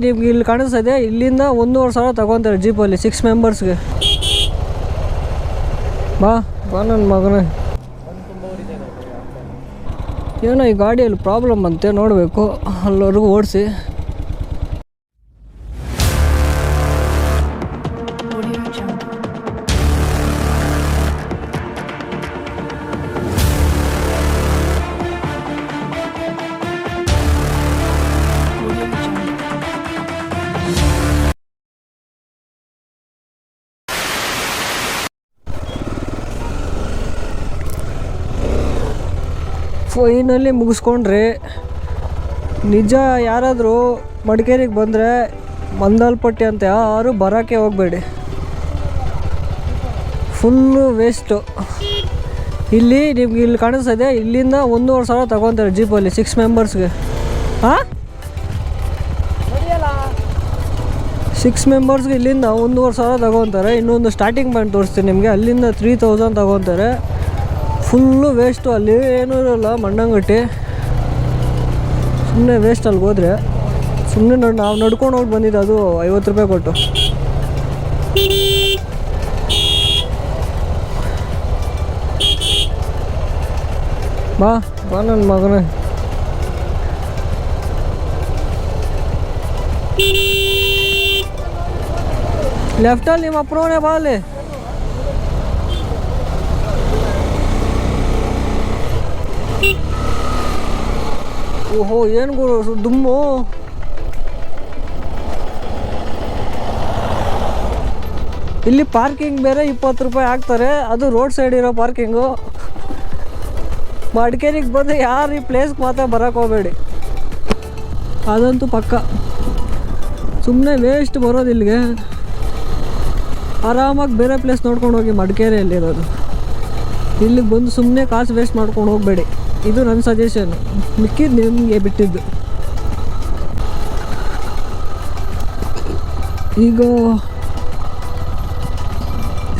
ನಿಮ್ಗೆ ಇಲ್ಲಿ ಕಾಣಿಸ್ತದೆ ಇಲ್ಲಿಂದ ಒಂದೂವರೆ ಸಾವಿರ ತಗೊತಾರೆ ಜೀಪಲ್ಲಿ ಸಿಕ್ಸ್ ಮೆಂಬರ್ಸ್ಗೆ ಬಾ ಬಾ ನನ್ನ ಮಗನ. ಏನೋ ಈ ಗಾಡಿಯಲ್ಲಿ ಪ್ರಾಬ್ಲಮ್ ಅಂತೆ, ನೋಡಬೇಕು. ಅಲ್ಲಿವರೆಗೂ ಓಡಿಸಿ. ಫೈನಲ್ಲಿ ಮುಗಿಸ್ಕೊಂಡ್ರೆ ನಿಜ ಯಾರಾದರೂ ಮಡಿಕೇರಿಗೆ ಬಂದರೆ ಮಂದಲ್ಪಟ್ಟಿ ಅಂತ ಯಾರು ಬರೋಕ್ಕೆ ಹೋಗಬೇಡಿ. ಫುಲ್ಲು ವೇಸ್ಟು ಇಲ್ಲಿ ನಿಮ್ಗೆ ಇಲ್ಲಿ ಕಾಣಿಸ್ತದೆ ಇಲ್ಲಿಂದ ಒಂದೂವರೆ ಸಾವಿರ ತಗೊತಾರೆ ಜೀಪಲ್ಲಿ ಸಿಕ್ಸ್ ಮೆಂಬರ್ಸ್ಗೆ ಹಾಂ ಸಿಕ್ಸ್ ಮೆಂಬರ್ಸ್ಗೆ ಇಲ್ಲಿಂದ ಒಂದೂವರೆ ಸಾವಿರ ತಗೊತಾರೆ. ಇನ್ನೊಂದು ಸ್ಟಾರ್ಟಿಂಗ್ ಪಾಯಿಂಟ್ ತೋರಿಸ್ತೀನಿ ನಿಮಗೆ ಅಲ್ಲಿಂದ ತ್ರೀ ತೌಸಂಡ್ ತಗೊತಾರೆ. ಫುಲ್ಲು ವೇಸ್ಟು ಅಲ್ಲಿ ಏನೂ ಇರೋಲ್ಲ, ಮಣ್ಣಂಗಟ್ಟಿ. ಸುಮ್ಮನೆ ವೇಸ್ಟ್ ಅಲ್ಲಿ ಹೋದರೆ ಸುಮ್ಮನೆ ನೋಡಿ, ನಾವು ನಡ್ಕೊಂಡು ಹೋಗಿ ಬಂದಿದ್ದು ಅದು ಐವತ್ತು ರೂಪಾಯಿ ಕೊಟ್ಟು. ಬಾ ಬಾ ನನ್ನ ಮಗನೇ. ಲೆಫ್ಟಲ್ಲಿ ನಿಮ್ಮ ಅಪ್ಪನವನೇ ಬಾ ಅಲ್ಲಿ. ಓಹೋ, ಏನು ಗುರು ದುಮ್ಮು. ಇಲ್ಲಿ ಪಾರ್ಕಿಂಗ್ ಬೇರೆ ಇಪ್ಪತ್ತು ರೂಪಾಯಿ ಹಾಕ್ತಾರೆ. ಅದು ರೋಡ್ ಸೈಡ್ ಇರೋ ಪಾರ್ಕಿಂಗು. ಮಡಿಕೇರಿಗೆ ಬಂದು ಯಾರು ಈ ಪ್ಲೇಸ್ಗೆ ಮಾತ್ರ ಬರೋಕ್ಕೆ ಹೋಗಬೇಡಿ. ಅದಂತೂ ಪಕ್ಕ. ಸುಮ್ಮನೆ ವೇಸ್ಟ್ ಬರೋದು ಇಲ್ಲಿಗೆ. ಆರಾಮಾಗಿ ಬೇರೆ ಪ್ಲೇಸ್ ನೋಡ್ಕೊಂಡು ಹೋಗಿ ಮಡಿಕೇರಿಯಲ್ಲಿರೋದು. ಇಲ್ಲಿಗೆ ಬಂದು ಸುಮ್ಮನೆ ಕಾಸು ವೇಸ್ಟ್ ಮಾಡ್ಕೊಂಡು ಹೋಗಬೇಡಿ. ಇದು ನನ್ನ ಸಜೆಷನ್ ಮಿಕ್ಕಿದ್ದು ನಿಮಗೆ ಬಿಟ್ಟಿದ್ದು. ಈಗ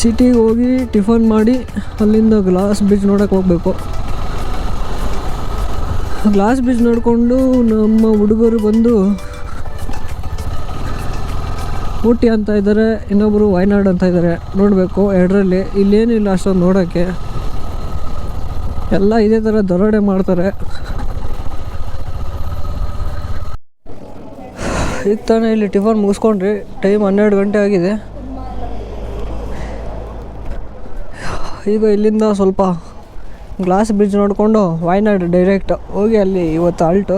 ಸಿಟಿಗೆ ಹೋಗಿ ಟಿಫನ್ ಮಾಡಿ, ಅಲ್ಲಿಂದ ಗ್ಲಾಸ್ ಬೀಚ್ ನೋಡೋಕೆ ಹೋಗಬೇಕು. ಗ್ಲಾಸ್ ಬೀಚ್ ನೋಡಿಕೊಂಡು ನಮ್ಮ ಹುಡುಗರು ಬಂದು ಊಟಿ ಅಂತ ಇದ್ದಾರೆ ಇನ್ನೊಬ್ಬರು ವಯನಾಡ್ ಅಂತ ಇದ್ದಾರೆ ನೋಡಬೇಕು, ಎರಡರಲ್ಲಿ ಇಲ್ಲೇನಿಲ್ಲ ಅಷ್ಟೊಂದು ನೋಡೋಕ್ಕೆ ಎಲ್ಲ ಇದೇ ಥರ ದರೋಡೆ ಮಾಡ್ತಾರೆ. ಈಗ ತಾನೇ ಇಲ್ಲಿ ಟಿಫನ್ ಮುಗಿಸ್ಕೊಂಡ್ರಿ. ಟೈಮ್ ಹನ್ನೆರಡು ಗಂಟೆ ಆಗಿದೆ. ಈಗ ಇಲ್ಲಿಂದ ಸ್ವಲ್ಪ ಗ್ಲಾಸ್ ಬ್ರಿಡ್ಜ್ ನೋಡಿಕೊಂಡು ವಾಯ್ನಾಡ್ ಡೈರೆಕ್ಟ್ ಹೋಗಿ ಅಲ್ಲಿ ಇವತ್ತು ಆಲ್ಟು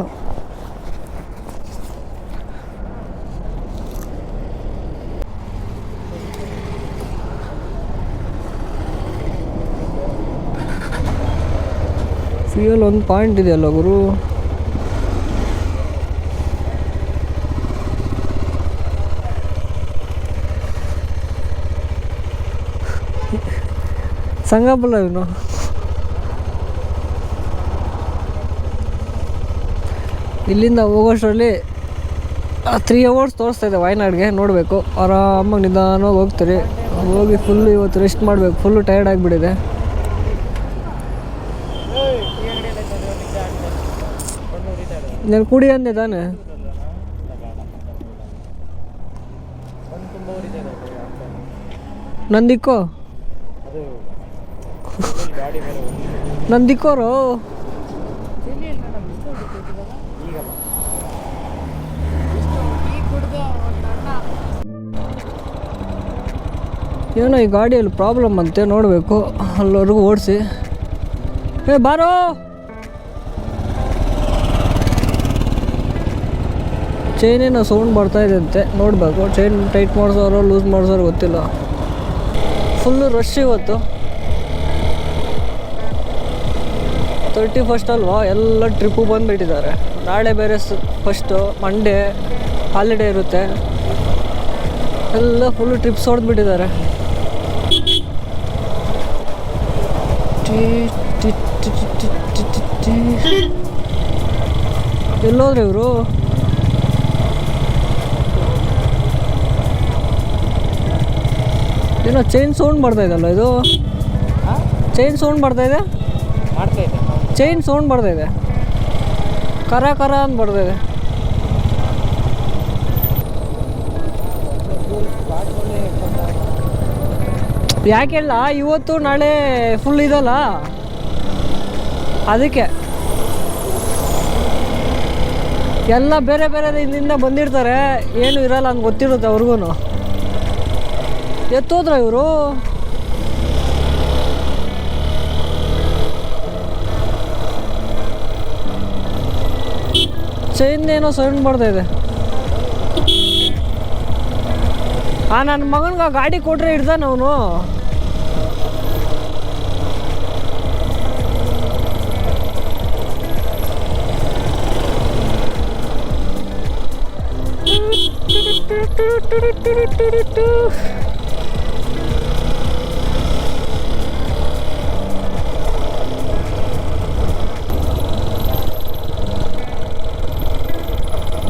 ಫ್ಯೂಯಲ್ ಒಂದು ಪಾಯಿಂಟ್ ಇದೆಯಲ್ಲ ಗುರು. ಸಂಗಪ್ಪಲ್ಲ ಇವನು. ಇಲ್ಲಿಂದ ಹೋಗೋಷ್ಟರಲ್ಲಿ ತ್ರೀ ಅವರ್ಸ್ ತೋರಿಸ್ತಾ ಇದೆ ವಯನಾಡ್ಗೆ, ನೋಡಬೇಕು. ಆರಾಮಾಗಿ ನಿಧಾನವಾಗಿ ಹೋಗ್ತಾರೆ. ಹೋಗಿ ಫುಲ್ಲು ಇವತ್ತು ರೆಸ್ಟ್ ಮಾಡಬೇಕು. ಫುಲ್ಲು ಟಯರ್ಡ್ ಆಗಿಬಿಟ್ಟಿದೆ. ನಾನು ಕುಡಿ ಅಂದೆ ತಾನೆ. ನಂದಿಕ್ಕೋ? ನಂದಿಕ್ಕೋರು? ಏನೋ ಈ ಗಾಡಿಯಲ್ಲಿ ಪ್ರಾಬ್ಲಮ್ ಅಂತೆ, ನೋಡಬೇಕು. ಅಲ್ಲಿವರೆಗೂ ಓಡಿಸಿ. ಏ, ಬಾರೋ! ಚೈನೇನೋ ಸೌಂಡ್ ಬರ್ತಾ ಇದೆ ಅಂತೆ, ನೋಡಬೇಕು. ಚೈನ್ ಟೈಟ್ ಮಾಡಿಸೋರು, ಲೂಸ್ ಮಾಡಿಸೋರು ಗೊತ್ತಿಲ್ಲ. ಫುಲ್ಲು ರಶ್ ಇವತ್ತು. ತರ್ಟಿ ಫಸ್ಟ್ ಅಲ್ವಾ? ಎಲ್ಲ ಟ್ರಿಪ್ಪು ಬಂದುಬಿಟ್ಟಿದ್ದಾರೆ. ನಾಳೆ ಬೇರೆ ಫಸ್ಟು ಮಂಡೇ ಹಾಲಿಡೇ ಇರುತ್ತೆ. ಎಲ್ಲ ಫುಲ್ಲು ಟ್ರಿಪ್ಸ್ ಹೊಡೆದ್ಬಿಟ್ಟಿದ್ದಾರೆ ಎಲ್ಲೋದ್ರೆ ಇವರು? ಏನೋ ಚೈನ್ ಸೌಂಡ್ ಮಾಡ್ತಾ ಅಲ್ಲ ಇದು? ಚೈನ್ ಸೌಂಡ್ ಬರ್ತಾ ಇದೆ? ಮಾಡ್ತಾ ಇದೆ. ಚೈನ್ ಸೌಂಡ್ ಬರ್ತಾ ಇದೆ. ಕರ ಕರ ಅಂತ ಬರ್ತಾ ಇದೆ. ಯಾಕೆಲ್ಲ ಇವತ್ತು ನಾಳೆ ಫುಲ್ ಇದಲ್ಲ? ಅದಕ್ಕೆ. ಎಲ್ಲ ಬೇರೆ ಬೇರೆ ಇಲ್ಲಿಂದ ಬಂದಿರ್ತಾರೆ ಏನು ಇರಲ್ಲ ಅಂತ ಗೊತ್ತಿರುತ್ತೆ ಅವ್ರಿಗೂ ಎತ್ತೋದ್ರ ಇವರು ಚೈನ್ ಏನೋ ಬರ್ತಾ ಇದೆ ಆ ನನ್ನ ಮಗನ್ಗೆ ಗಾಡಿ ಕೊಟ್ರೆ ಇಡ್ತಾನೆ ಅವನು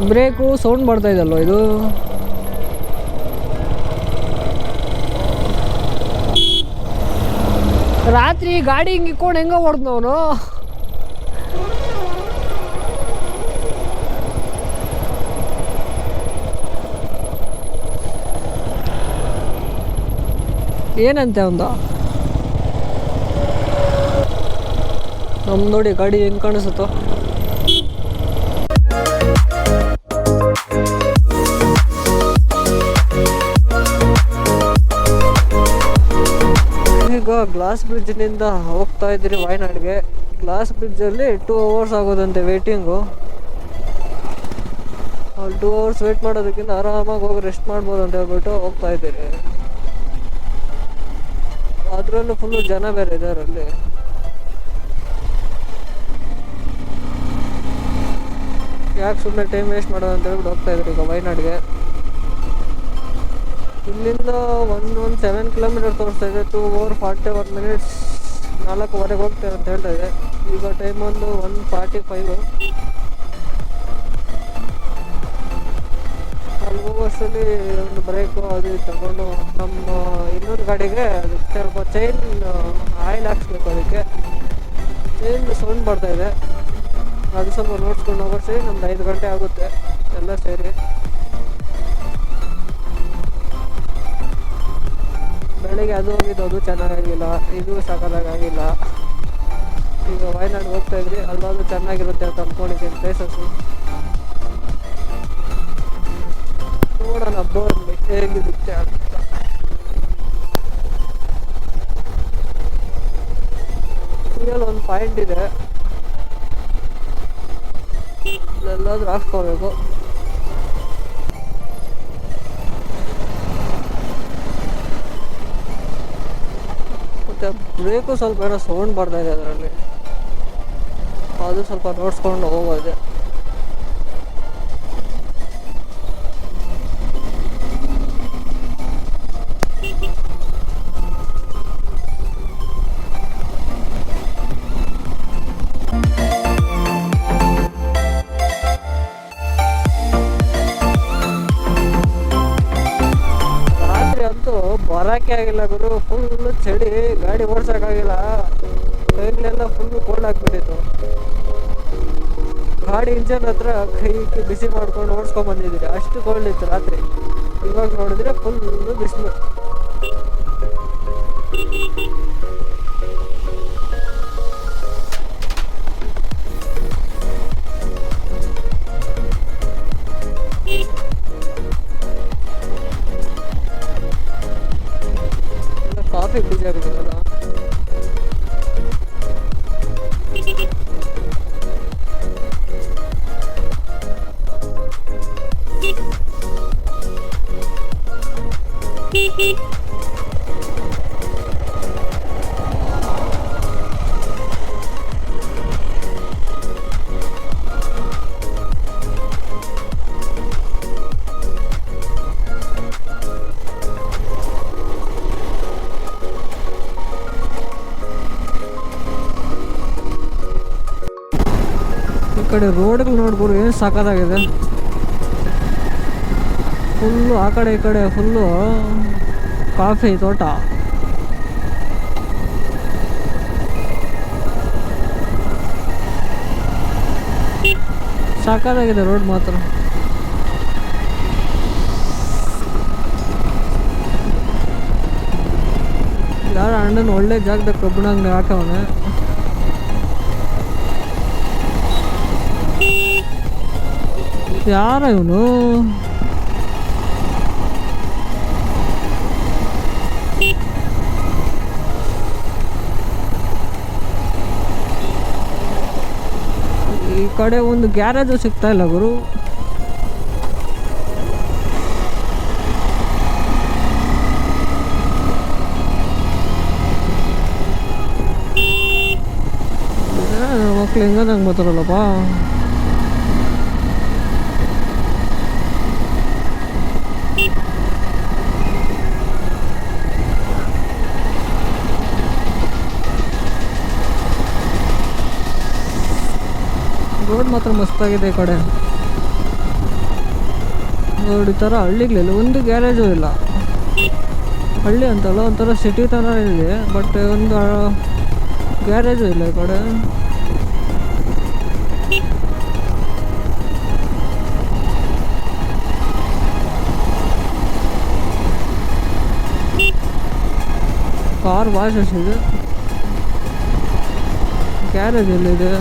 ಬ್ರೇಕು ಸೌಂಡ್ ಬರ್ತಾ ಇದಲ್ವ ಇದು? ರಾತ್ರಿ ಗಾಡಿ ಹಿಂಗೆ ಇಕ್ಕೊಂಡು ಹೆಂಗ ಅವನು. ಏನಂತೆ ಒಂದು ನಮ್ಮ ನೋಡಿ ಗಾಡಿ ಹೆಂಗ್ ಕಾಣಿಸುತ್ತೋ? ಗ್ಲಾಸ್ ಬ್ರಿಡ್ಜ್ನಿಂದ ಹೋಗ್ತಾ ಇದ್ದೀರಿ ವಯನಾಡ್ಗೆ. ಗ್ಲಾಸ್ ಬ್ರಿಡ್ಜಲ್ಲಿ ಟೂ ಅವರ್ಸ್ ಆಗೋದಂತೆ ವೇಟಿಂಗು ಅಲ್ಲಿ ಟೂ ಅವರ್ಸ್ ವೇಟ್ ಮಾಡೋದಕ್ಕಿಂತ ಆರಾಮಾಗಿ ಹೋಗಿ ರೆಸ್ಟ್ ಮಾಡ್ಬೋದು ಅಂತ ಹೇಳ್ಬಿಟ್ಟು ಹೋಗ್ತಾ ಇದ್ದೀರಿ. ಅದರಲ್ಲೂ ಫುಲ್ಲು ಜನ ಬೇರೆ ಇದ್ದಾರೆ ಅಲ್ಲಿ. ಯಾಕೆ ಸುಮ್ಮನೆ ಟೈಮ್ ವೇಸ್ಟ್ ಮಾಡೋದು ಅಂತ ಹೇಳ್ಬಿಟ್ಟು ಹೋಗ್ತಾ ಇದ್ದೀರಿ ಈಗ ವಯನಾಡ್ಗೆ. ಇಲ್ಲಿಂದ ಒನ್ ಒನ್ ಸೆವೆನ್ ಕಿಲೋಮೀಟರ್ ತೋರಿಸ್ತಾ ಇದೆ. Two hour forty one minutes ನಾಲ್ಕುವರೆಗೆ ಹೋಗ್ತೇವೆ ಅಂತ ಹೇಳ್ತಾ ಇದೆ. ಈಗ ಟೈಮ್ ಒಂದು ಒನ್ ಫಾರ್ಟಿ ಫೈವ್ ಅಲ್ಲಿ ಹೋಗೋಷ್ಟರಲ್ಲಿ ಒಂದು ಬ್ರೇಕು ಅದು ತಗೊಂಡು ನಮ್ಮ ಇನ್ನೊಂದು ಗಾಡಿಗೆ ಸ್ವಲ್ಪ ಚೈನ್ ಆಯಿಲ್ ಹಾಕ್ಸ್ಬೇಕು ಅದಕ್ಕೆ. ಚೈನ್ ಸೌಂಡ್ ಬರ್ತಾ ಇದೆ. ಅದು ಸ್ವಲ್ಪ ನೋಡ್ಸ್ಕೊಂಡು ಹೋಗೋಷ್ಟರಲ್ಲಿ ನಮ್ದು ಐದು ಗಂಟೆ ಆಗುತ್ತೆ ಎಲ್ಲ ಸೇರಿ. ಬೆಳಗ್ಗೆ ಅದು ಹೋಗಿದ್ದು ಅದು ಚೆನ್ನಾಗಿಲ್ಲ, ಇದು ಸಾಕಾಗಿಲ್ಲ ಈಗ ವಯನಾಡ್ ಹೋಗ್ತಾ ಇದ್ರಿ ಅಲ್ಲಾದ್ರೂ ಚೆನ್ನಾಗಿರುತ್ತೆ ಅಂತ ಅಂದ್ಕೊಂಡಿದ್ದೀನಿ ಪ್ಲೇಸಸ್ಸು ನೋಡೋಣ, ಬೋರ್ಲಿ, ಹೇಗಿರುತ್ತೆ ಅಂತ. ಒಂದು ಪಾಯಿಂಟ್ ಇದೆ. ಎಲ್ಲಾದ್ರೂ ಹಾಕ್ಕೋಬೇಕು. ಮತ್ತೆ ಬ್ರೇಕು ಸ್ವಲ್ಪ ಏನೋ ಸೌಂಡ್ ಬರ್ತಾ ಇದೆ ಅದರಲ್ಲಿ. ಅದು ಸ್ವಲ್ಪ ನೋಡ್ಸ್ಕೊಂಡು ಹೋಗೋದೆ ಬರಕ್ಕೆ ಆಗಿಲ್ಲ ಗುರು. ಫುಲ್ ಚಳಿ, ಗಾಡಿ ಓಡ್ಸಕ್ಕಾಗಿಲ್ಲ. ಕೈಗಳೆಲ್ಲ ಫುಲ್ ಕೋಲ್ಡ್ ಆಗಿಬಿಟ್ಟಿತ್ತು. ಗಾಡಿ ಇಂಜನ್ ಹತ್ರ ಕೈ ಬಿಸಿ ಮಾಡ್ಕೊಂಡು ಓಡಿಸ್ಕೊಂಡ್ ಬಂದಿದ್ದೀರಿ. ಅಷ್ಟು ಕೋಲ್ಡ್ ಇತ್ತು ರಾತ್ರಿ. ಇವಾಗ ನೋಡಿದ್ರೆ ಫುಲ್ ಬಿಸಿಲು. ಕಾಫಿ ಬಿಸಿ ಕಡೆ ರೋಡ್ಗಳು ನೋಡ್ಬೋದು, ಏನು ಸಾಕಾಗಿದೆ ಫುಲ್ಲು ಆ ಕಡೆ ಈ ಕಡೆ ಫುಲ್ಲು ಕಾಫಿ ತೋಟ. ಸಾಕಾಗಿದೆ ರೋಡ್ ಮಾತ್ರ. ಅಣ್ಣನ ಒಳ್ಳೆ ಜಾಗದಾಗ ಕಬ್ಬಿಣ ಹಾಕವನೆ. ಯಾರ ಇವನು ಈ ಕಡೆ ಒಂದು ಗ್ಯಾರೇಜು ಸಿಗ್ತಾ ಇಲ್ಲ ಗುರು. ಮಕ್ಳು ಹೆಂಗದಂಗೆ ಬರ್ತಾರಲ್ಲಪ್ಪ ರೋಡ್ ಮಾತ್ರ ಮಸ್ತಾಗಿದೆ ಈ ಕಡೆ. ನೋಡಿ ಥರ ಹಳ್ಳಿಗಳಿಲ್ಲ ಒಂದು ಗ್ಯಾರೇಜು ಇಲ್ಲ. ಹಳ್ಳಿ ಅಂತಲ್ಲ ಒಂಥರ ಸಿಟಿ ಥರ ಇದೆ ಬಟ್ ಒಂದು ಗ್ಯಾರೇಜು ಇಲ್ಲ ಈ ಕಡೆ. ಕಾರ್ ವಾಶ್ ಇದೆ. ಗ್ಯಾರೇಜ್ ಎಲ್ಲಿದೆ?